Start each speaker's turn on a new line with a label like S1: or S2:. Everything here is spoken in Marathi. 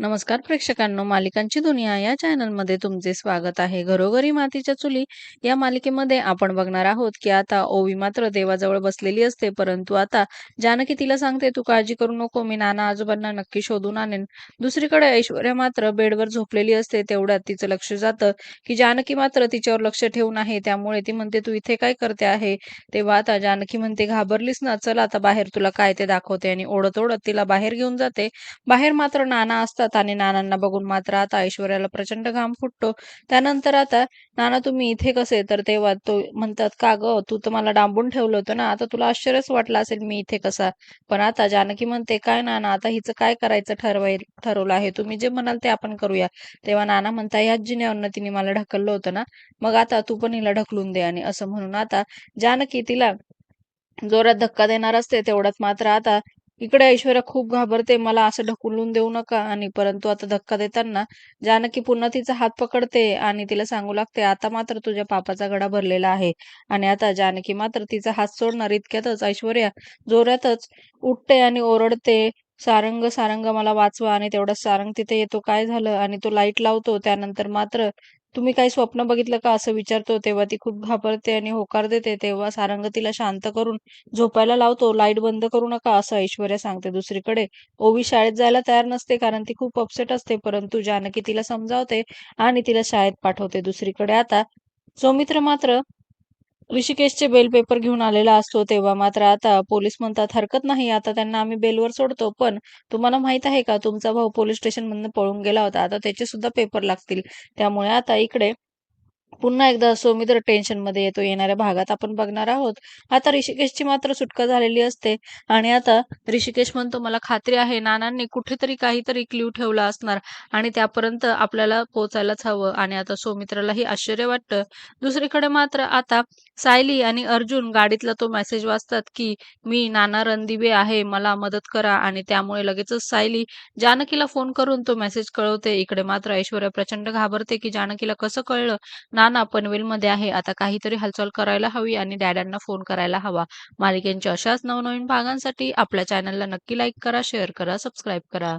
S1: नमस्कार प्रेक्षकांनो मालिकांची दुनिया या चॅनलमध्ये तुमचे स्वागत आहे. घरोघरी मातीच्या चुली या मालिकेमध्ये आपण बघणार आहोत की आता ओवी मात्र देवाजवळ बसलेली असते परंतु आता जानकी तिला सांगते तू काळजी करू नको मी नाना आजोबांना नक्की शोधून आणेन. दुसरीकडे ऐश्वर्या मात्र बेडवर झोपलेली असते तेवढ्यात तिचं लक्ष जातं की जानकी मात्र तिच्यावर लक्ष ठेवून आहे. त्यामुळे ती म्हणते तू इथे काय करते आहे? तेव्हा आता जानकी म्हणते घाबरलीस ना चल आता बाहेर तुला काय ते दाखवते. आणि ओढत ओढत तिला बाहेर घेऊन जाते. बाहेर मात्र नाना असतात आणि नानांना बघून मात्र आता ऐश्वर्याला प्रचंड घाम फुटतो. त्यानंतर आता नाना तुम्ही इथे कसे? तर तेव्हा तो म्हणतात का ग? तू तर मला डांबून ठेवलं होतं ना. आता तुला आश्चर्यच वाटलं असेल मी इथे कसा? पण आता जानकी म्हणते काय नाना? आता हिचं काय करायचं ठरवाय ठरवलं आहे? तुम्ही जे म्हणाल ते आपण करूया. तेव्हा नाना म्हणता ह्याच जिन्यावरनं तिने मला ढकललं होतं ना. मग आता तू पण हिला ढकलून दे. आणि असं म्हणून आता जानकी तिला जोरात धक्का देणार असते तेवढ्यात मात्र आता इकडे ऐश्वर्या खूप घाबरते मला असं ढकलून देऊ नका. आणि परंतु आता धक्का देताना जानकी पुन्हा तिचा हात पकडते आणि तिला सांगू लागते आता मात्र तुझ्या पापाचा गडा भरलेला आहे. आणि आता जानकी मात्र तिचा हात सोडणार इतक्यातच ऐश्वर्या जोरातच उठते आणि ओरडते सारंग सारंग मला वाचवा. आणि तेवढा सारंग तिथे येतो. काय झालं? आणि तो लाइट लावतो. त्यानंतर मात्र तुम्ही काही स्वप्न बघितलं का? असं विचारतो तेव्हा ती खूप घाबरते आणि होकार देते. तेव्हा सारंग तिला शांत करून झोपायला लावतो. लाइट बंद करू नका असं ऐश्वर्या सांगते दुसरीकडे. ओवी शाळेत जायला तयार नसते कारण ती खूप अपसेट असते. परंतु जानकी तिला समजावते आणि तिला शाळेत पाठवते दुसरीकडे. आता सौमित्र मात्र ऋषिकेशचे बेल पेपर घेऊन आलेला असतो तेव्हा मात्र आता पोलीस म्हणतात हरकत नाही आता त्यांना आम्ही बेलवर सोडतो पण तुम्हाला माहीत आहे का तुमचा भाऊ पोलीस स्टेशन मधून पळून गेला होता आता त्याचे सुद्धा पेपर लागतील. त्यामुळे आता इकडे पुन्हा एकदा सौमित्र टेन्शनमध्ये येतो येणाऱ्या भागात आपण बघणार आहोत. आता ऋषिकेशची मात्र सुटका झालेली असते आणि आता ऋषिकेश म्हणतो मला खात्री आहे नानांनी कुठेतरी काहीतरी क्ल्यू ठेवला असणार आणि त्यापर्यंत आपल्याला पोचायलाच हवं. आणि आता सौमित्रालाही आश्चर्य वाटतं. दुसरीकडे मात्र आता सायली आणि अर्जुन गाडीतला तो मेसेज वाचतात की मी नाना रणदिवे आहे मला मदत करा. आणि त्यामुळे लगेचच सायली जानकीला फोन करून तो मेसेज कळवते. इकडे मात्र ऐश्वर्या प्रचंड घाबरते की जानकीला कसं कळलं? ना ना पनवेलमध्ये आहे. आता काहीतरी हालचाल करायला हवी आणि डॅडांना फोन करायला हवा. मालिकेंच्या अशाच नवनवीन भागांसाठी आपल्या चॅनलला नक्की लाईक करा शेअर करा सबस्क्राईब करा.